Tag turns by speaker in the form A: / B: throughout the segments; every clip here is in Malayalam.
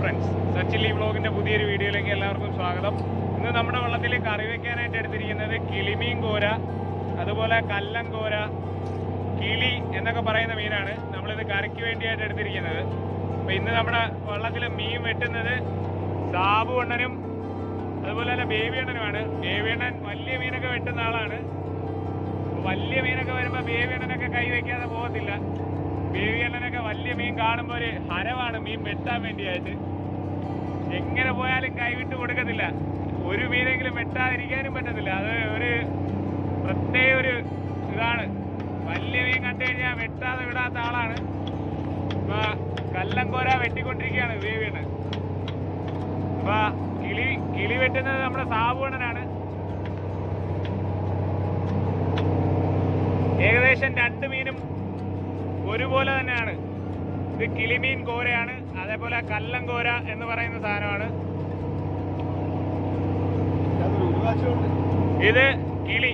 A: ഫ്രണ്ട്സ് സച്ചിലി ബ്ലോഗിന്റെ പുതിയൊരു വീഡിയോയിലേക്ക് എല്ലാവർക്കും സ്വാഗതം ഇന്ന് നമ്മുടെ വള്ളത്തിൽ കറി വയ്ക്കാനായിട്ട് എടുത്തിരിക്കുന്നത് കിളിമീൻ കോര അതുപോലെ കോര കിളി എന്നൊക്കെ പറയുന്ന മീനാണ് നമ്മളിത് കറിക്ക് വേണ്ടിയായിട്ട് എടുത്തിരിക്കുന്നത് അപ്പോൾ ഇന്ന് നമ്മുടെ വള്ളത്തിൽ മീൻ വെട്ടുന്നത് സാബു എണ്ണനും അതുപോലെ തന്നെ ബേബി ബേബിയണ്ണൻ വലിയ മീനൊക്കെ വെട്ടുന്ന ആളാണ് വലിയ മീനൊക്കെ വരുമ്പോൾ ബേബിയണ്ണനൊക്കെ കൈ വെക്കാതെ പോകത്തില്ല ബീവിയണ്ണനൊക്കെ വലിയ മീൻ കാണുമ്പോൾ ഒരു ഹരവാണ് മീൻ വെട്ടാൻ വേണ്ടിയായിട്ട് എങ്ങനെ പോയാലും കൈവിട്ട് കൊടുക്കത്തില്ല ഒരു മീനെങ്കിലും വെട്ടാതിരിക്കാനും പറ്റത്തില്ല അത് ഒരു പ്രത്യേക ഒരു ഇതാണ് വലിയ മീൻ കണ്ടു കഴിഞ്ഞാൽ വെട്ടാതെ വിടാത്ത ആളാണ് ഇപ്പൊ കല്ലങ്കോര വെട്ടിക്കൊണ്ടിരിക്കുകയാണ് ബീവിയണ്ണൻ അപ്പൊ കിളി കിളി വെട്ടുന്നത് നമ്മുടെ സാബുവണ്ണനാണ് ഏകദേശം രണ്ട് മീൻ ഒരുപോലെ തന്നെയാണ് ഇത് കിളിമീൻ കോരയാണ് അതേപോലെ കല്ലം കോര എന്ന് പറയുന്ന സാധനമാണ് ഇത് കിളി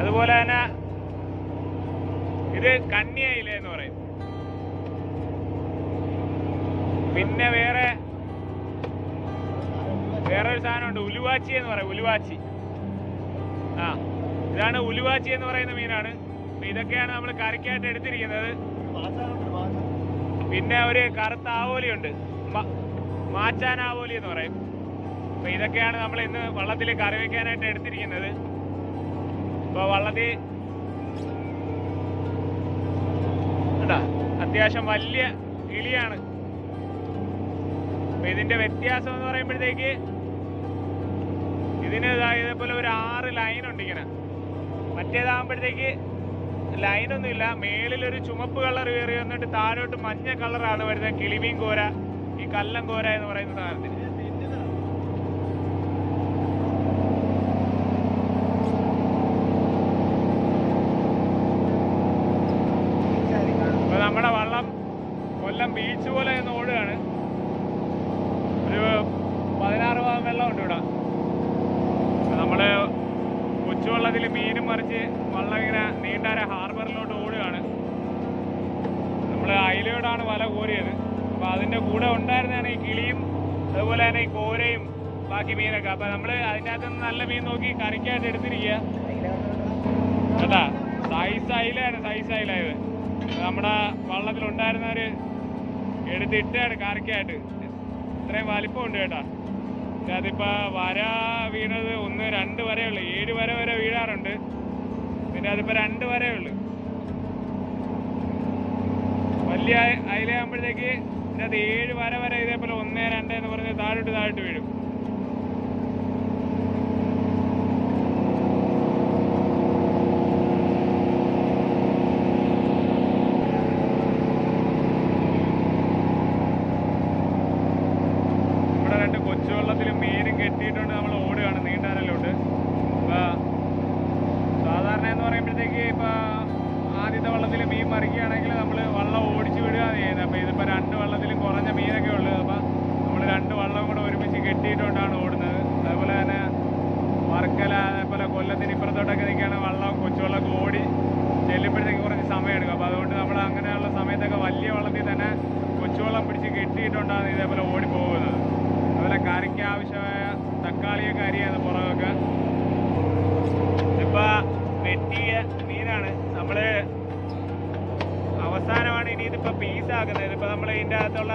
A: അതുപോലെ തന്നെ ഇത് കന്യയില എന്ന് പറയും പിന്നെ വേറെ വേറെ ഒരു സാധനമുണ്ട് ഉലുവാച്ചി എന്ന് പറയും ഉലുവാച്ചി ആ ഇതാണ് ഉലുവാച്ചി എന്ന് പറയുന്ന മീനാണ് അപ്പൊ ഇതൊക്കെയാണ് നമ്മൾ കറിക്കായിട്ട് എടുത്തിരിക്കുന്നത് പിന്നെ ഒരു കറുത്ത ആവോലിയുണ്ട് മാച്ചാൻ എന്ന് പറയും അപ്പൊ ഇതൊക്കെയാണ് നമ്മൾ ഇന്ന് വള്ളത്തിൽ കറി വെക്കാനായിട്ട് എടുത്തിരിക്കുന്നത് അപ്പൊ വള്ളത്തിൽ അത്യാവശ്യം വലിയ കിളിയാണ് അപ്പൊ ഇതിന്റെ വ്യത്യാസം എന്ന് പറയുമ്പോഴത്തേക്ക് ഇതിന് ഇതേപോലെ ഒരു ആറ് ലൈൻ ഉണ്ട് ഇങ്ങനെ മറ്റേതാകുമ്പോഴത്തേക്ക് ലൈൻ ലൈനൊന്നുമില്ല മേളിലൊരു ചുമപ്പ് കളർ കയറി വന്നിട്ട് താഴോട്ട് മഞ്ഞ കളറാണ് വരുന്നത് കിളിമീൻ കോര ഈ കല്ലം കോര എന്ന് പറയുന്ന സാധനത്തിന് അപ്പൊ നമ്മുടെ വള്ളം കൊല്ലം ബീച്ച് പോലെ എന്ന് ഓടുകയാണ് ഒരു പതിനാറ് ഭാഗം വെള്ളമുണ്ട് ഇവിടെ നമ്മള് കൊച്ചുവള്ളത്തിൽ മീനും മറിച്ച് വള്ളം ഇങ്ങനെ നീണ്ടാര ഹാർബറിലോട്ട് ഓടുകയാണ് നമ്മൾ അയിലയോടാണ് വല കോരിയത് അപ്പോൾ അതിൻ്റെ കൂടെ ഉണ്ടായിരുന്നതാണ് ഈ കിളിയും അതുപോലെ തന്നെ ഈ കോരയും ബാക്കി മീനൊക്കെ അപ്പം നമ്മൾ അതിൻ്റെ അകത്ത് നല്ല മീൻ നോക്കി കറിക്കായിട്ട് എടുത്തിരിക്കുക കേട്ടാ സൈസ് അയിലാണ് സൈസ് അയിലായത് നമ്മുടെ വള്ളത്തിലുണ്ടായിരുന്നവർ എടുത്തിട്ടാണ് കറിക്കായിട്ട് ഇത്രയും വലിപ്പമുണ്ട് കേട്ടാ അതിപ്പോ വര വീണത് ഒന്ന് രണ്ട് ഉള്ളു ഏഴ് വര വരെ വീഴാറുണ്ട് പിന്നെ അതിപ്പോൾ രണ്ട് ഉള്ളു വലിയ അയിലയാകുമ്പോഴത്തേക്ക് ഇതിനകത്ത് ഏഴ് വര വരെ ഇതേപോലെ ഒന്ന് രണ്ട് എന്ന് പറഞ്ഞ് താഴോട്ട് താഴോട്ട് വീഴും മറിക്കുകയാണെങ്കിൽ നമ്മൾ വള്ളം ഓടിച്ചു വിടുകയാണ് ചെയ്യുന്നത് അപ്പോൾ ഇതിപ്പോൾ രണ്ട് വള്ളത്തിൽ കുറഞ്ഞ മീനൊക്കെ ഉള്ളത് അപ്പോൾ നമ്മൾ രണ്ട് വള്ളം കൂടെ ഒരുമിച്ച് കെട്ടിയിട്ടുകൊണ്ടാണ് ഓടുന്നത് അതുപോലെ തന്നെ വർക്കല അതേപോലെ കൊല്ലത്തിന് ഇപ്പുറത്തോട്ടൊക്കെ നിൽക്കുകയാണെങ്കിൽ വള്ളം കൊച്ചുവള്ളമൊക്കെ ഓടി ചെല്ലുമ്പോഴത്തേക്ക് കുറച്ച് സമയമെടുക്കും അപ്പോൾ അതുകൊണ്ട് നമ്മൾ അങ്ങനെയുള്ള സമയത്തൊക്കെ വലിയ വള്ളത്തിൽ തന്നെ കൊച്ചുവള്ളം പിടിച്ച് കെട്ടിയിട്ടുകൊണ്ടാണ് ഇതേപോലെ ഓടി പോകുന്നത് അതുപോലെ കറിക്ക് ആവശ്യമായ തക്കാളിയൊക്കെ അരിയാണ് പുറകൊക്കെ ഇപ്പോൾ വെട്ടിയ പീസ് പീസാക്കുന്നത് ഇപ്പൊ നമ്മൾ ഇതിന്റെ അകത്തുള്ള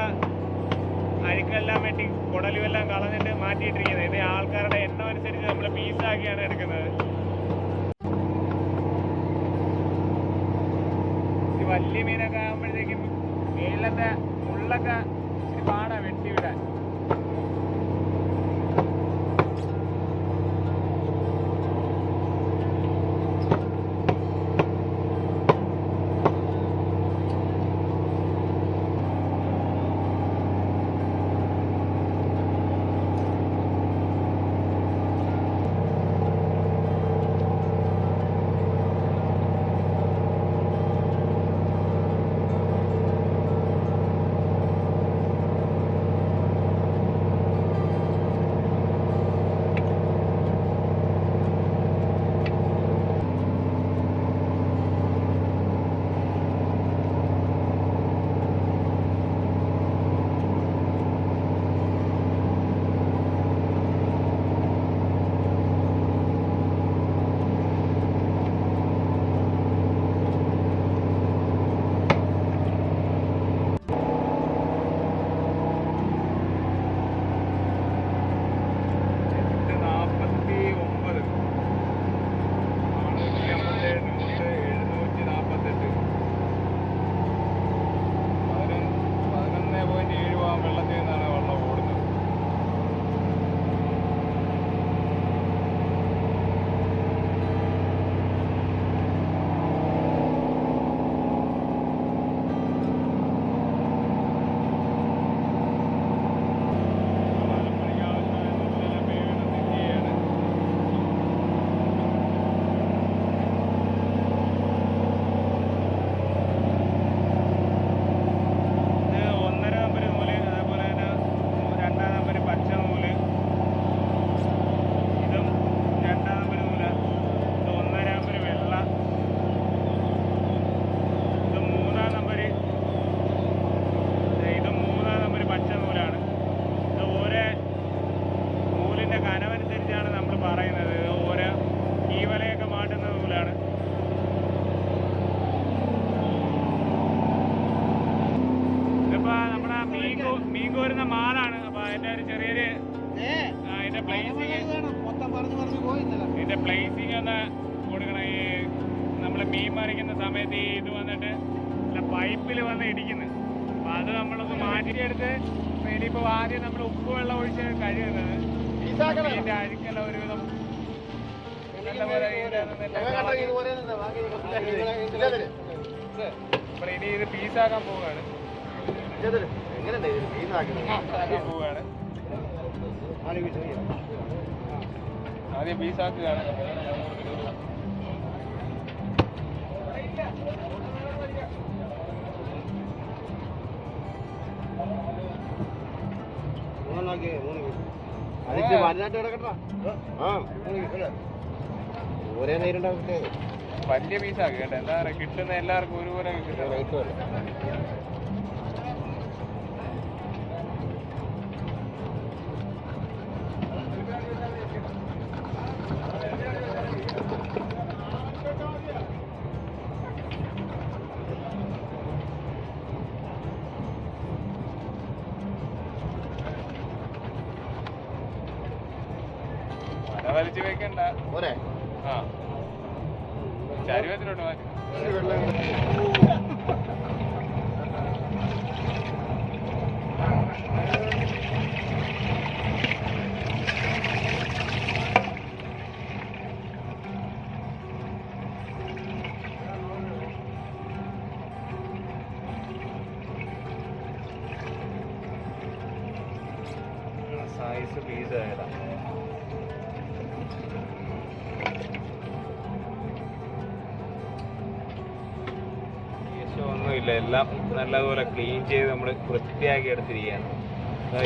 A: അഴുക്കെല്ലാം വെട്ടി കുടലും എല്ലാം കളഞ്ഞിട്ട് മാറ്റിയിട്ടിരിക്കുന്നത് ഇത് ആൾക്കാരുടെ എണ്ണം അനുസരിച്ച് നമ്മൾ പീസാക്കിയാണ് എടുക്കുന്നത് വലിയ മീനൊക്കെ ആകുമ്പോഴത്തേക്കും മേലത്തെ മുള്ളൊക്കെ പാടാ വെട്ടി വന്ന് ഇടിക്കുന്നത് അപ്പോൾ അത് നമ്മളൊന്ന് മാറ്റിയെടുത്ത് ഇനിയിപ്പോ ആദ്യം നമ്മൾ ഉപ്പ് വെള്ളം ഒഴിച്ച് കഴിയുന്നത്
B: ഇതിൻ്റെ
A: അഴുക്കെല്ലാം ഒരുവിധം നല്ലപോലെ ഇനി ഇത് പീസാക്കാൻ പോവുകയാണ് പോവുകയാണ് ആദ്യം പീസാക്കുകയാണ്
B: ആ ഒരേ നേരിടാ
A: വലിയ പീസാക്കി കേട്ടോ എന്താ പറയാ കിട്ടുന്ന എല്ലാവർക്കും ഒരുപോലെ കിട്ടും what are പറ്റില്ല എല്ലാം നല്ലതുപോലെ ക്ലീൻ ചെയ്ത് നമ്മൾ വൃത്തിയാക്കി എടുത്തിരിക്കുകയാണ്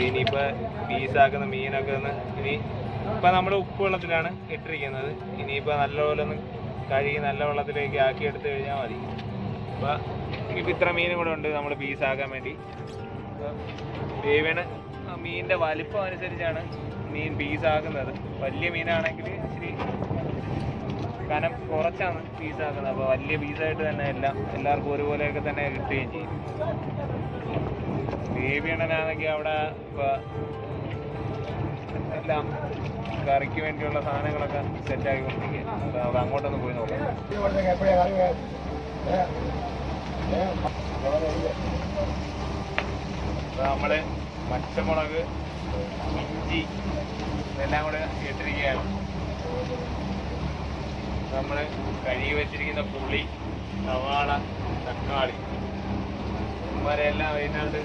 A: ഇനിയിപ്പോൾ പീസാക്കുന്ന മീനൊക്കെ ഒന്ന് ഇനി ഇപ്പം നമ്മൾ ഉപ്പ് വെള്ളത്തിലാണ് ഇട്ടിരിക്കുന്നത് ഇനിയിപ്പോൾ നല്ലപോലെ ഒന്ന് കഴുകി നല്ല വെള്ളത്തിലേക്ക് ആക്കി എടുത്തു കഴിഞ്ഞാൽ മതി അപ്പോൾ ഇപ്പം ഇത്ര മീനും കൂടെ ഉണ്ട് നമ്മൾ പീസാക്കാൻ വേണ്ടി വേവിന് മീനിൻ്റെ വലിപ്പം അനുസരിച്ചാണ് മീൻ പീസാക്കുന്നത് വലിയ മീനാണെങ്കിൽ ഇച്ചിരി കാരണം കുറച്ചാണ് പീസ് ആക്കുന്നത് അപ്പോൾ വലിയ ആയിട്ട് തന്നെ എല്ലാം എല്ലാവർക്കും ഒരുപോലെയൊക്കെ തന്നെ കിട്ടുകയും ചെയ്യും ദേവിയണ്ണനാണെങ്കിൽ അവിടെ ഇപ്പൊ എല്ലാം കറിക്ക് വേണ്ടിയുള്ള സാധനങ്ങളൊക്കെ സെറ്റ് കൊണ്ടിരിക്കുക അപ്പോൾ അവിടെ അങ്ങോട്ടൊന്ന് പോയി നോക്കാം നമ്മള് പച്ചമുളക് ഇഞ്ചി ഇതെല്ലാം കൂടെ ഇട്ടിരിക്കുകയാണ് നമ്മൾ കഴുകി വെച്ചിരിക്കുന്ന പുളി സവാള തക്കാളി വരെയെല്ലാം അതിനകത്ത്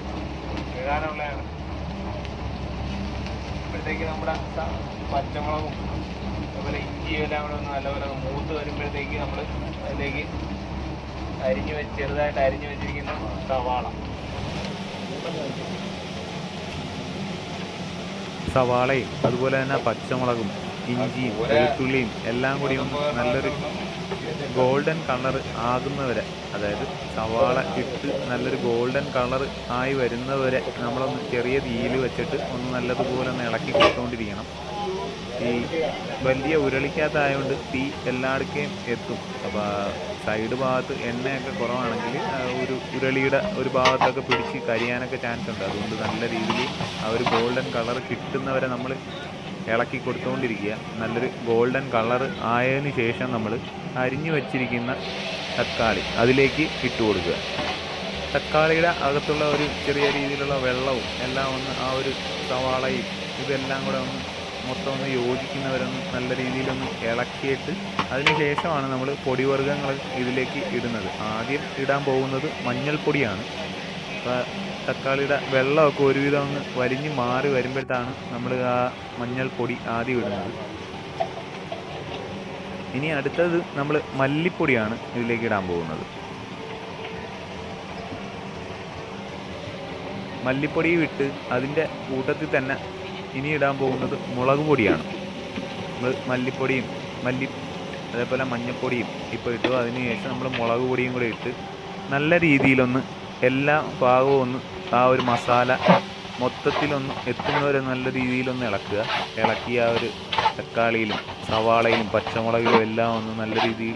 A: ഇടാനുള്ളതാണ് അപ്പോഴത്തേക്ക് നമ്മുടെ പച്ചമുളകും അതുപോലെ ഇഞ്ചിയും എല്ലാം കൂടെ ഒന്ന് നല്ലപോലെ മൂത്ത് വരുമ്പോഴത്തേക്ക് നമ്മൾ അതിലേക്ക് അരിഞ്ഞ് വെച്ച് ചെറുതായിട്ട് അരിഞ്ഞ് വെച്ചിരിക്കുന്ന സവാള സവാളയും അതുപോലെ തന്നെ പച്ചമുളകും ഇഞ്ചിയും വെളുത്തുള്ളിയും എല്ലാം കൂടി ഒന്ന് നല്ലൊരു ഗോൾഡൻ കളർ ആകുന്നവരെ അതായത് സവാള ഇട്ട് നല്ലൊരു ഗോൾഡൻ കളർ ആയി വരുന്നവരെ നമ്മളൊന്ന് ചെറിയ തീയിൽ വെച്ചിട്ട് ഒന്ന് നല്ലതുപോലെ ഒന്ന് ഇളക്കി കൊടുത്തുകൊണ്ടിരിക്കണം ഈ വലിയ ഉരുളിക്കകത്തായതുകൊണ്ട് തീ എല്ലായിടക്കേയും എത്തും അപ്പോൾ സൈഡ് ഭാഗത്ത് എണ്ണയൊക്കെ കുറവാണെങ്കിൽ ഒരു ഉരുളിയുടെ ഒരു ഭാഗത്തൊക്കെ പിടിച്ച് കരിയാനൊക്കെ ചാൻസ് ഉണ്ട് അതുകൊണ്ട് നല്ല രീതിയിൽ ആ ഒരു ഗോൾഡൻ കളർ കിട്ടുന്നവരെ നമ്മൾ ഇളക്കി കൊടുത്തുകൊണ്ടിരിക്കുക നല്ലൊരു ഗോൾഡൻ കളർ ആയതിനു ശേഷം നമ്മൾ അരിഞ്ഞു വച്ചിരിക്കുന്ന തക്കാളി അതിലേക്ക് ഇട്ട് കൊടുക്കുക തക്കാളിയുടെ അകത്തുള്ള ഒരു ചെറിയ രീതിയിലുള്ള വെള്ളവും എല്ലാം ഒന്ന് ആ ഒരു സവാളയും ഇതെല്ലാം കൂടെ ഒന്ന് മൊത്തം ഒന്ന് യോജിക്കുന്നവരൊന്ന് നല്ല രീതിയിലൊന്ന് ഇളക്കിയിട്ട് അതിനുശേഷമാണ് നമ്മൾ പൊടിവർഗ്ഗങ്ങൾ ഇതിലേക്ക് ഇടുന്നത് ആദ്യം ഇടാൻ പോകുന്നത് മഞ്ഞൾപ്പൊടിയാണ് അപ്പോൾ തക്കാളിയുടെ വെള്ളമൊക്കെ ഒരുവിധം അങ്ങ് വരിഞ്ഞ് മാറി വരുമ്പോഴത്താണ് നമ്മൾ ആ മഞ്ഞൾപ്പൊടി ആദ്യം ഇടുന്നത് ഇനി അടുത്തത് നമ്മൾ മല്ലിപ്പൊടിയാണ് ഇതിലേക്ക് ഇടാൻ പോകുന്നത് മല്ലിപ്പൊടി വിട്ട് അതിൻ്റെ കൂട്ടത്തിൽ തന്നെ ഇനി ഇടാൻ പോകുന്നത് മുളക് പൊടിയാണ് നമ്മൾ മല്ലിപ്പൊടിയും മല്ലി അതേപോലെ മഞ്ഞൾപ്പൊടിയും ഇപ്പോൾ ഇട്ടു അതിന് ശേഷം നമ്മൾ മുളക് പൊടിയും കൂടി ഇട്ട് നല്ല രീതിയിലൊന്ന് എല്ലാ ഭാഗവും ഒന്ന് ആ ഒരു മസാല മൊത്തത്തിലൊന്ന് എത്തുന്നവരെ നല്ല രീതിയിലൊന്ന് ഇളക്കുക ഇളക്കി ആ ഒരു തക്കാളിയിലും സവാളയിലും പച്ചമുളകിലും എല്ലാം ഒന്ന് നല്ല രീതിയിൽ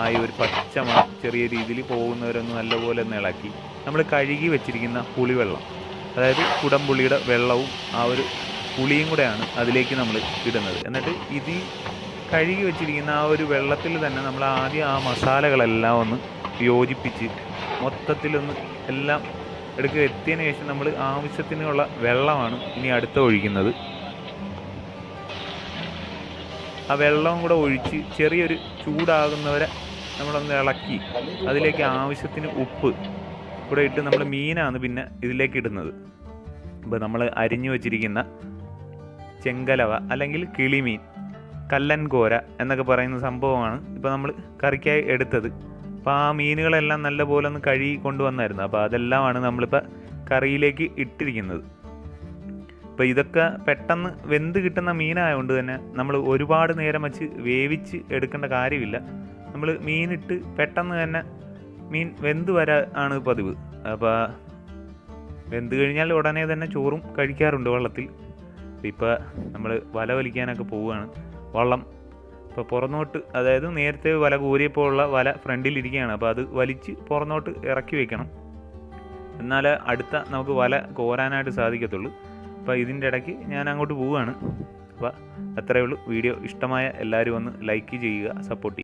A: ആ ഒരു പച്ച ചെറിയ രീതിയിൽ പോകുന്നവരൊന്ന് നല്ലപോലെ ഒന്ന് ഇളക്കി നമ്മൾ കഴുകി വെച്ചിരിക്കുന്ന പുളിവെള്ളം അതായത് കുടംപുളിയുടെ വെള്ളവും ആ ഒരു പുളിയും കൂടെയാണ് അതിലേക്ക് നമ്മൾ ഇടുന്നത് എന്നിട്ട് ഇത് കഴുകി വെച്ചിരിക്കുന്ന ആ ഒരു വെള്ളത്തിൽ തന്നെ നമ്മൾ ആദ്യം ആ മസാലകളെല്ലാം ഒന്ന് യോജിപ്പിച്ച് മൊത്തത്തിലൊന്ന് എല്ലാം എടുക്കുക എത്തിയതിന് ശേഷം നമ്മൾ ആവശ്യത്തിനുള്ള വെള്ളമാണ് ഇനി അടുത്ത ഒഴിക്കുന്നത് ആ വെള്ളവും കൂടെ ഒഴിച്ച് ചെറിയൊരു ചൂടാകുന്നവരെ നമ്മളൊന്ന് ഇളക്കി അതിലേക്ക് ആവശ്യത്തിന് ഉപ്പ് കൂടെ ഇട്ട് നമ്മൾ മീനാണ് പിന്നെ ഇതിലേക്ക് ഇടുന്നത് ഇപ്പോൾ നമ്മൾ അരിഞ്ഞു വച്ചിരിക്കുന്ന ചെങ്കലവ അല്ലെങ്കിൽ കിളിമീൻ കല്ലൻകോര എന്നൊക്കെ പറയുന്ന സംഭവമാണ് ഇപ്പോൾ നമ്മൾ കറിക്കായി എടുത്തത് അപ്പോൾ ആ മീനുകളെല്ലാം പോലെ ഒന്ന് കഴുകി കൊണ്ടുവന്നായിരുന്നു അപ്പോൾ അതെല്ലാമാണ് നമ്മളിപ്പോൾ കറിയിലേക്ക് ഇട്ടിരിക്കുന്നത് അപ്പോൾ ഇതൊക്കെ പെട്ടെന്ന് വെന്ത് കിട്ടുന്ന മീനായതുകൊണ്ട് തന്നെ നമ്മൾ ഒരുപാട് നേരം വെച്ച് വേവിച്ച് എടുക്കേണ്ട കാര്യമില്ല നമ്മൾ മീനിട്ട് പെട്ടെന്ന് തന്നെ മീൻ വെന്ത് വരാ ആണ് പതിവ് അപ്പോൾ വെന്ത് കഴിഞ്ഞാൽ ഉടനെ തന്നെ ചോറും കഴിക്കാറുണ്ട് വെള്ളത്തിൽ ഇപ്പോൾ നമ്മൾ വല വലിക്കാനൊക്കെ പോവുകയാണ് വള്ളം അപ്പോൾ പുറന്നോട്ട് അതായത് നേരത്തെ വല കൂരിയപ്പോൾ ഉള്ള വല ഫ്രണ്ടിലിരിക്കുകയാണ് അപ്പോൾ അത് വലിച്ച് പുറന്നോട്ട് ഇറക്കി വെക്കണം എന്നാൽ അടുത്ത നമുക്ക് വല കോരാനായിട്ട് സാധിക്കത്തുള്ളൂ അപ്പോൾ ഇതിൻ്റെ ഇടയ്ക്ക് ഞാൻ അങ്ങോട്ട് പോവുകയാണ് അപ്പോൾ അത്രയേ ഉള്ളൂ വീഡിയോ ഇഷ്ടമായ എല്ലാവരും ഒന്ന് ലൈക്ക് ചെയ്യുക സപ്പോർട്ട് ചെയ്യുക